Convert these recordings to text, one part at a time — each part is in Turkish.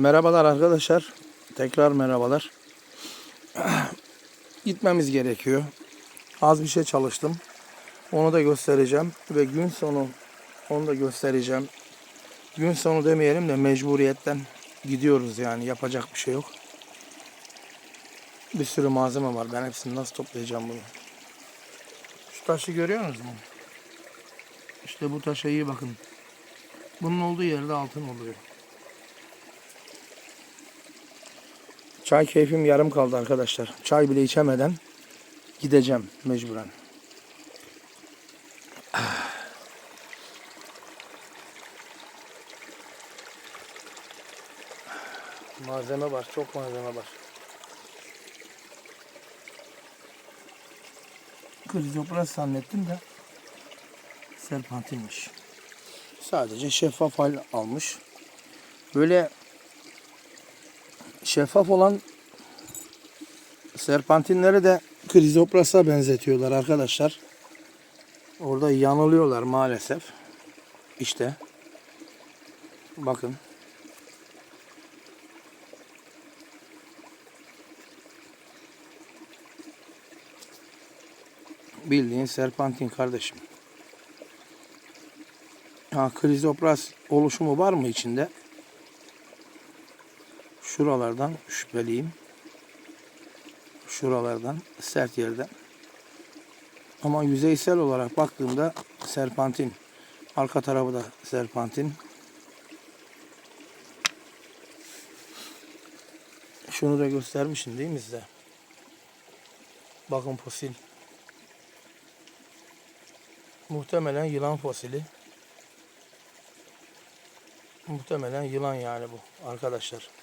Merhabalar arkadaşlar. Tekrar merhabalar. Gitmemiz gerekiyor. Az bir şey çalıştım. Onu da göstereceğim. Ve gün sonu onu da göstereceğim. Gün sonu demeyelim de mecburiyetten gidiyoruz yani. Yapacak bir şey yok. Bir sürü malzeme var. Ben hepsini nasıl toplayacağım bunu? Şu taşı görüyor musunuz mu? İşte bu taşa iyi bakın. Bunun olduğu yerde altın oluyor. Çay keyfim yarım kaldı arkadaşlar. Çay bile içemeden gideceğim mecburen. Malzeme var, çok malzeme var. Krizopras zannettim de serpantinmiş. Sadece şeffaf hal almış. Böyle şeffaf olan serpantinleri de krizoprasa benzetiyorlar arkadaşlar. Orada yanılıyorlar maalesef. İşte bakın. Bildiğin serpantin kardeşim. Ha krizopras oluşumu var mı içinde? Şuralardan şüpheliyim. Şuralardan sert yerden. Ama yüzeysel olarak baktığımda serpantin. Arka tarafı da serpantin. Şunu da göstermişim değil mi size? Bakın fosil. Muhtemelen yılan fosili. Muhtemelen yılan yani bu arkadaşlar.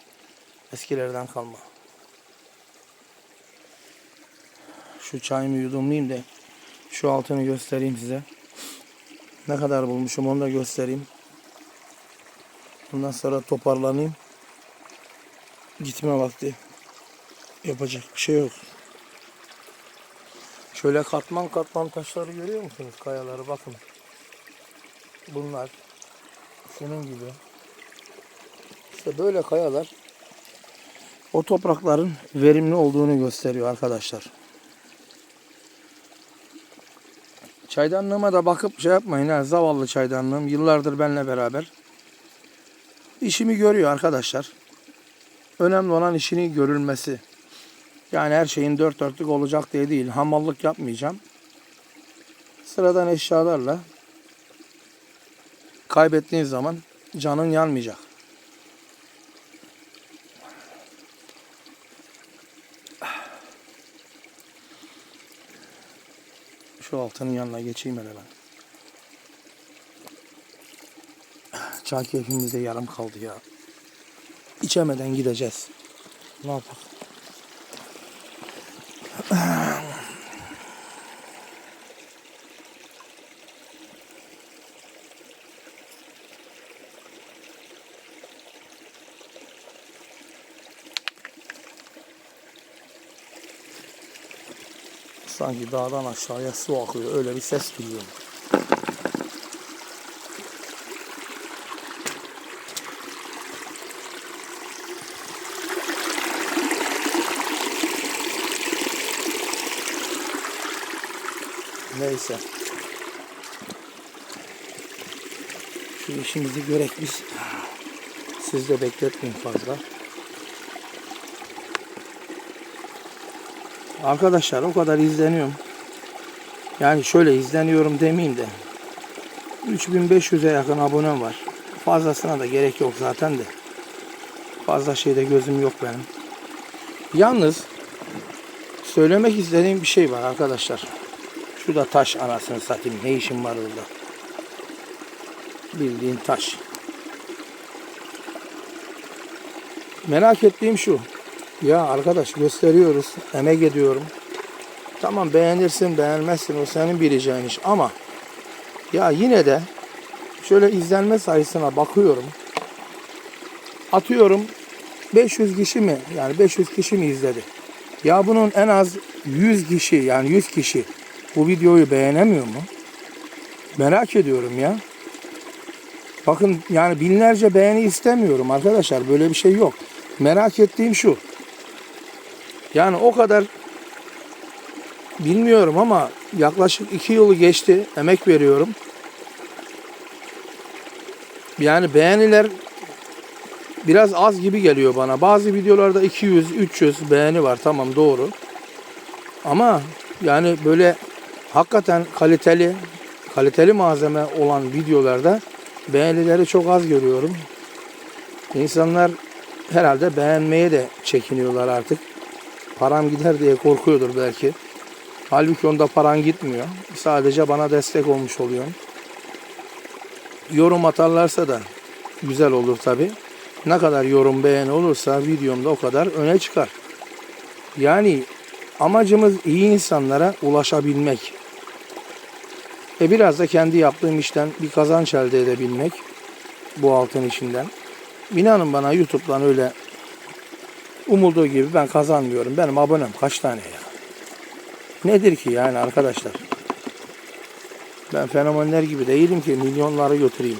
Eskilerden kalma. Şu çayımı yudumlayayım da şu altını göstereyim size. Ne kadar bulmuşum onu da göstereyim. Bundan sonra toparlanayım. Gitme vakti. Yapacak bir şey yok. Şöyle katman katman taşları görüyor musunuz? Kayaları bakın. Bunlar şunun gibi. İşte böyle kayalar o toprakların verimli olduğunu gösteriyor arkadaşlar. Çaydanlığıma da bakıp şey yapmayın ha zavallı çaydanlığım yıllardır benimle beraber. İşimi görüyor arkadaşlar. Önemli olan işini görülmesi. Yani her şeyin dört dörtlük olacak diye değil. Hamallık yapmayacağım. Sıradan eşyalarla kaybettiğin zaman canın yanmayacak. Şu altının yanına geçeyim hele ben. Çay keyfimiz de yarım kaldı ya. İçemeden gideceğiz. Ne yapalım? Sanki dağdan aşağıya su akıyor. Öyle bir ses duyuyorum. Neyse. Şu işimizi görek biz. Siz de bekletmeyin fazla. Arkadaşlar o kadar izleniyorum. Yani şöyle izleniyorum demeyeyim de. 3500'e yakın abonem var. Fazlasına da gerek yok zaten de. Fazla şeyde gözüm yok benim. Yalnız söylemek istediğim bir şey var arkadaşlar. Şu da taş anasını satayım. Ne işim var orada? Bildiğin taş. Merak ettiğim şu. Ya arkadaş gösteriyoruz. Emek ediyorum. Tamam beğenirsin beğenmezsin o senin bileceğin iş ama ya yine de şöyle izlenme sayısına bakıyorum. Atıyorum 500 kişi mi yani 500 kişi mi izledi? Ya bunun en az 100 kişi yani 100 kişi bu videoyu beğenemiyor mu? Merak ediyorum ya. Bakın yani binlerce beğeni istemiyorum arkadaşlar. Böyle bir şey yok. Merak ettiğim şu. Yani o kadar bilmiyorum ama yaklaşık iki yılı geçti. Emek veriyorum. Yani beğeniler biraz az gibi geliyor bana. Bazı videolarda 200, 300 beğeni var. Tamam doğru. Ama yani böyle hakikaten kaliteli kaliteli malzeme olan videolarda beğenileri çok az görüyorum. İnsanlar herhalde beğenmeye de çekiniyorlar artık. Param gider diye korkuyordur belki. Halbuki onda paran gitmiyor. Sadece bana destek olmuş oluyorsun. Yorum atarlarsa da güzel olur tabi. Ne kadar yorum beğeni olursa videomda o kadar öne çıkar. Yani amacımız iyi insanlara ulaşabilmek. Ve biraz da kendi yaptığım işten bir kazanç elde edebilmek. Bu altın işinden. İnanın bana YouTube'dan öyle umulduğu gibi ben kazanmıyorum. Benim abonem kaç tane ya? Nedir ki yani arkadaşlar? Ben fenomenler gibi değilim ki milyonları götüreyim.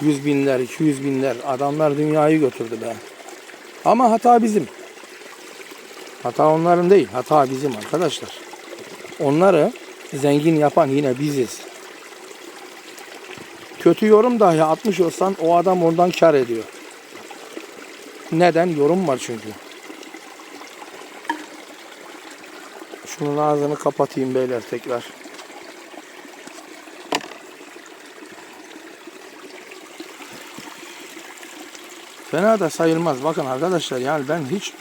Yüz binler, iki yüz binler adamlar dünyayı götürdü be. Ama hata bizim. Hata onların değil, hata bizim arkadaşlar. Onları zengin yapan yine biziz. Kötü yorum dahi atmış olsan o adam ondan kar ediyor. Neden? Yorum var çünkü. Şunun ağzını kapatayım beyler tekrar. Fena da sayılmaz. Bakın arkadaşlar yani ben hiç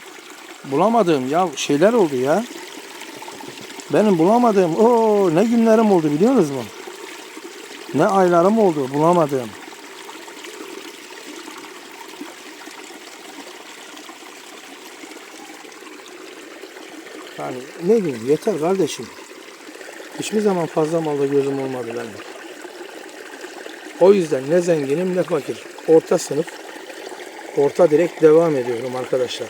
bulamadığım ya şeyler oldu ya. Benim bulamadığım o ne günlerim oldu biliyor musunuz? Ne aylarım oldu bulamadığım. Yani ne diyeyim yeter kardeşim. Hiçbir zaman fazla malda gözüm olmadı benim. O yüzden ne zenginim ne fakir. Orta sınıf. Orta direkt devam ediyorum arkadaşlar.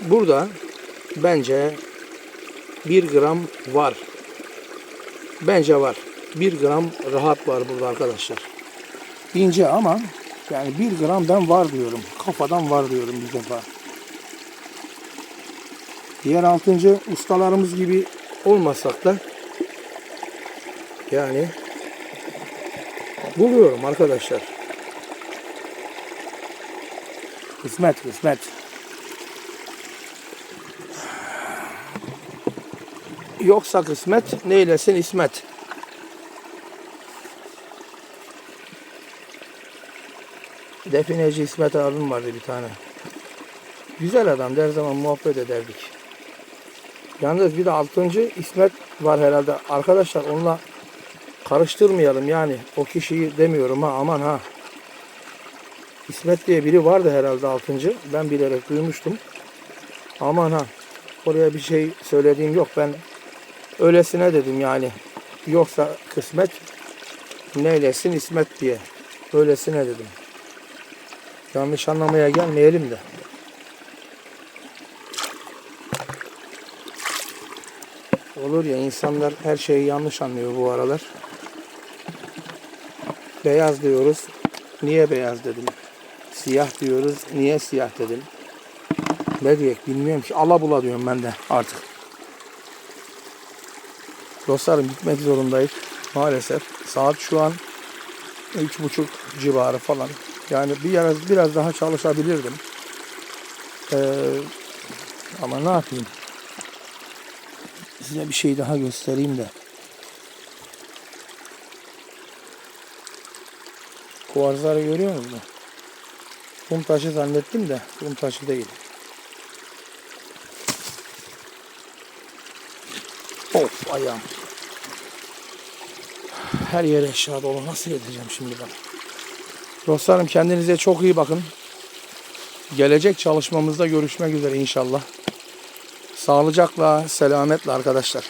Burada bence 1 gram var. Bence var. 1 gram rahat var burada arkadaşlar. İnce ama yani 1 gram ben var diyorum. Kafadan var diyorum bir defa. Diğer altıncı ustalarımız gibi olmasak da yani buluyorum arkadaşlar. Kısmet kısmet. Yoksa kısmet neylesin İsmet. Defineci İsmet abim vardı bir tane. Güzel adam her zaman muhabbet ederdik. Yalnız bir de altıncı İsmet var herhalde. Arkadaşlar onunla karıştırmayalım yani. O kişiyi demiyorum ha aman ha. İsmet diye biri vardı herhalde altıncı. Ben bilerek duymuştum. Aman ha. Oraya bir şey söylediğim yok. Ben öylesine dedim yani. Yoksa kısmet neylesin İsmet diye. Öylesine dedim. Yanlış anlamaya gelmeyelim de. Olur ya insanlar her şeyi yanlış anlıyor bu aralar. Beyaz diyoruz. Niye beyaz dedim. Siyah diyoruz. Niye siyah dedim. Ne diyek bilmiyorum ki. Alabula diyorum ben de artık. Dostlarım gitmek zorundayız. Maalesef. Saat şu an üç buçuk civarı falan. Yani biraz biraz daha çalışabilirdim. Ee, ama ne yapayım? Size bir şey daha göstereyim de. Kuvarzları görüyor musunuz? Kum taşı zannettim de kum taşı değil. Of ayağım. Her yere eşya dolu. Nasıl edeceğim şimdi ben? Dostlarım kendinize çok iyi bakın. Gelecek çalışmamızda görüşmek üzere inşallah. Sağlıcakla, selametle arkadaşlar.